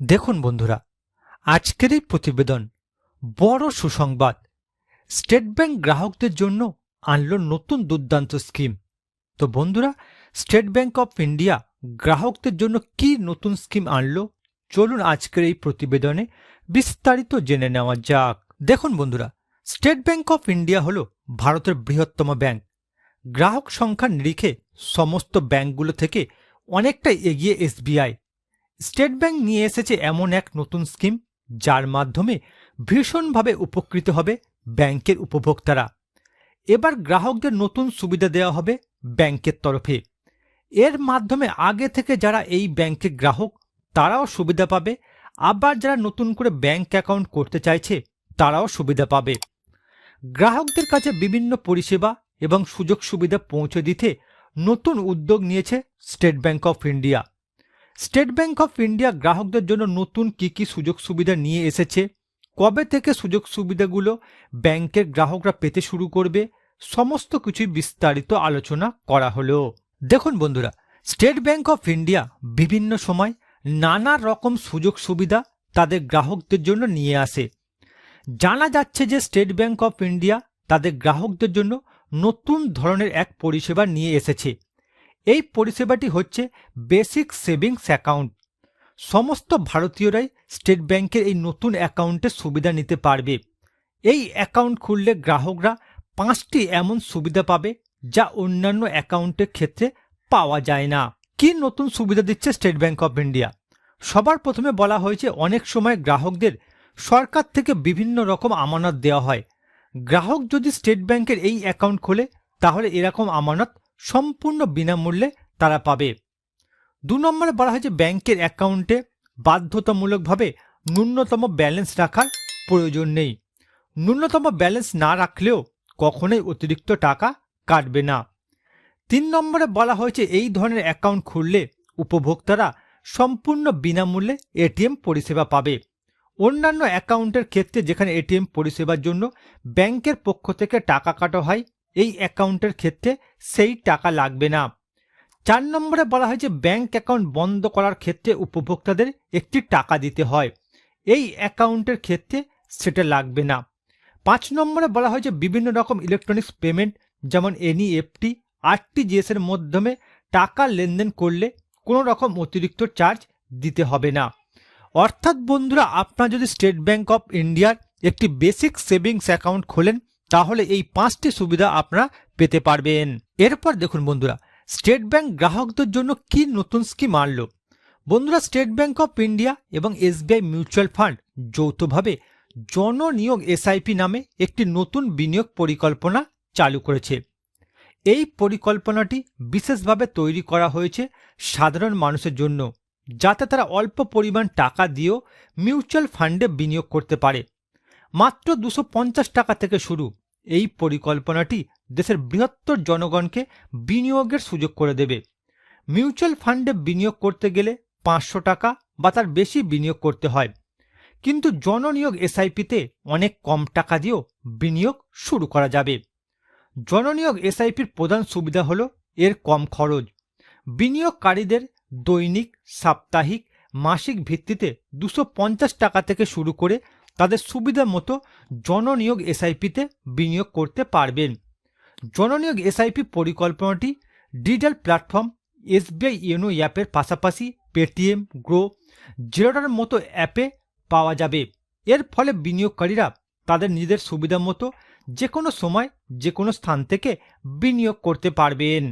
দেখুন বন্ধুরা, আজকের এই প্রতিবেদন বড় সুসংবাদ। স্টেট ব্যাংক গ্রাহকদের জন্য আনল নতুন দুর্দান্ত স্কিম। তো বন্ধুরা, স্টেট ব্যাংক অফ ইন্ডিয়া গ্রাহকদের জন্য কি নতুন স্কিম আনলো? চলুন আজকের এই প্রতিবেদনে বিস্তারিত জেনে নেওয়া যাক। দেখুন বন্ধুরা, স্টেট ব্যাংক অফ ইন্ডিয়া হলো ভারতের বৃহত্তম ব্যাংক। গ্রাহক সংখ্যার নিরিখে সমস্ত ব্যাংকগুলো থেকে অনেকটা এগিয়ে এসবিআই। স্টেট ব্যাংক নিয়ে এসেছে এমন এক নতুন স্কিম, যার মাধ্যমে ভীষণভাবে উপকৃত হবে ব্যাংকের উপভোক্তারা। এবার গ্রাহকদের নতুন সুবিধা দেওয়া হবে ব্যাংকের তরফে। এর মাধ্যমে আগে থেকে যারা এই ব্যাংকের গ্রাহক, তারাও সুবিধা পাবে। আবার যারা নতুন করে ব্যাংক অ্যাকাউন্ট করতে চাইছে, তারাও সুবিধা পাবে। গ্রাহকদের কাছে বিভিন্ন পরিষেবা এবং সুযোগ সুবিধা পৌঁছে দিতে নতুন উদ্যোগ নিয়েছে State Bank of India. State Bank of India গ্রাহকদের জন্য নতুন কি কি সুযোগ সুবিধা নিয়ে এসেছে? কবে থেকে সুযোগ সুবিধাগুলো ব্যাংকের গ্রাহকরা পেতে শুরু করবে? সমস্ত কিছুই বিস্তারিত আলোচনা করা হলো। দেখুন বন্ধুরা, স্টেট ব্যাংক অফ ইন্ডিয়া বিভিন্ন সময় নানা রকম সুযোগ সুবিধা তাদের গ্রাহকদের জন্য নিয়ে আসে। জানা যাচ্ছে যে স্টেট ব্যাংক অফ ইন্ডিয়া তাদের গ্রাহকদের জন্য নতুন ধরনের এক পরিষেবা নিয়ে এসেছে। এই পরিষেবাটি হচ্ছে বেসিক সেভিংস অ্যাকাউন্ট। সমস্ত ভারতীয়রাই স্টেট ব্যাংকের এই নতুন অ্যাকাউন্টের সুবিধা নিতে পারবে। এই অ্যাকাউন্ট খুললে গ্রাহকরা পাঁচটি এমন সুবিধা পাবে যা অন্যান্য অ্যাকাউন্টের ক্ষেত্রে পাওয়া যায় না। কি নতুন সুবিধা দিচ্ছে স্টেট ব্যাংক অফ ইন্ডিয়া? সবার প্রথমে বলা হয়েছে, অনেক সময় গ্রাহকদের সরকার থেকে বিভিন্ন রকম আমানত দেওয়া হয়। গ্রাহক যদি স্টেট ব্যাংকের এই অ্যাকাউন্ট খোলে, তাহলে এরকম আমানত সম্পূর্ণ বিনামূল্যে তারা পাবে। দু নম্বরে বলা হয়েছে, ব্যাংকের অ্যাকাউন্টে বাধ্যতামূলকভাবে ন্যূনতম ব্যালেন্স রাখার প্রয়োজন নেই। ন্যূনতম ব্যালেন্স না রাখলেও কখনোই অতিরিক্ত টাকা কাটবে না। তিন নম্বরে বলা হয়েছে, এই ধরনের অ্যাকাউন্ট খুললে উপভোক্তারা সম্পূর্ণ বিনামূল্যে এটিএম পরিষেবা পাবে। অন্যান্য অ্যাকাউন্টের ক্ষেত্রে যেখানে এটিএম পরিষেবার জন্য ব্যাংকের পক্ষ থেকে টাকা কাটা হয় এই অ্যাকাউন্টের ক্ষেত্রে সেই টাকা লাগবে না। চার নম্বরে বলা হয়েছে ব্যাংক অ্যাকাউন্ট বন্ধ করার ক্ষেত্রে উপভোক্তাদের একটি টাকা দিতে হয়। এই অ্যাকাউন্টের ক্ষেত্রে সেটা লাগবে না। পাঁচ নম্বরে বলা হয়েছে বিভিন্ন রকম ইলেকট্রনিক্স পেমেন্ট, যেমন এনইএফটি আরটিজিএস এর মাধ্যমে টাকা লেনদেন করলে কোনো রকম অতিরিক্ত চার্জ দিতে হবে না। অর্থাৎ বন্ধুরা, আপনার যদি স্টেট ব্যাংক অফ ইন্ডিয়ার একটি বেসিক সেভিংস অ্যাকাউন্ট খোলেন তাহলে এই পাঁচটি সুবিধা আপনারা পেতে পারবেন। এরপর দেখুন বন্ধুরা, স্টেট ব্যাংক গ্রাহকদের জন্য কি নতুন স্কিম আনলো? বন্ধুরা, স্টেট ব্যাংক অফ ইন্ডিয়া এবং এসবিআই মিউচুয়াল ফান্ড যৌথভাবে জননিয়োগ এসআইপি নামে একটি নতুন বিনিয়োগ পরিকল্পনা চালু করেছে। এই পরিকল্পনাটি বিশেষভাবে তৈরি করা হয়েছে সাধারণ মানুষের জন্য, যাতে তারা অল্প পরিমাণ টাকা দিয়েও মিউচুয়াল ফান্ডে বিনিয়োগ করতে পারে। মাত্র দুশো টাকা থেকে শুরু। এই পরিকল্পনাটি দেশের বৃহত্তর জনগণকে বিনিয়োগের সুযোগ করে দেবে। মিউচুয়াল ফান্ডে বিনিয়োগ করতে গেলে পাঁচশো টাকা বা তার বেশি বিনিয়োগ করতে হয়। কিন্তু জননিয়োগ এসআইপিতে অনেক কম টাকা দিয়েও বিনিয়োগ শুরু করা যাবে। জননিয়োগ এসআইপির প্রধান সুবিধা হল এর কম খরচ। বিনিয়োগকারীদের দৈনিক, সাপ্তাহিক, মাসিক ভিত্তিতে দুশো টাকা থেকে শুরু করে তাদের সুবিধা মতো জননিয়োগ এসআইপিতে বিনিয়োগ করতে পারবেন। জননিয়োগ এসআইপি পরিকল্পনাটি ডিজিটাল প্ল্যাটফর্ম, এসবিআই ইউনো অ্যাপের পাশাপাশি পেটিএম, গ্রো জিরোটার মতো অ্যাপে পাওয়া যাবে। এর ফলে বিনিয়োগকারীরা তাদের নিজেদের সুবিধা মতো যে কোনো সময় যে কোনো স্থান থেকে বিনিয়োগ করতে পারবেন।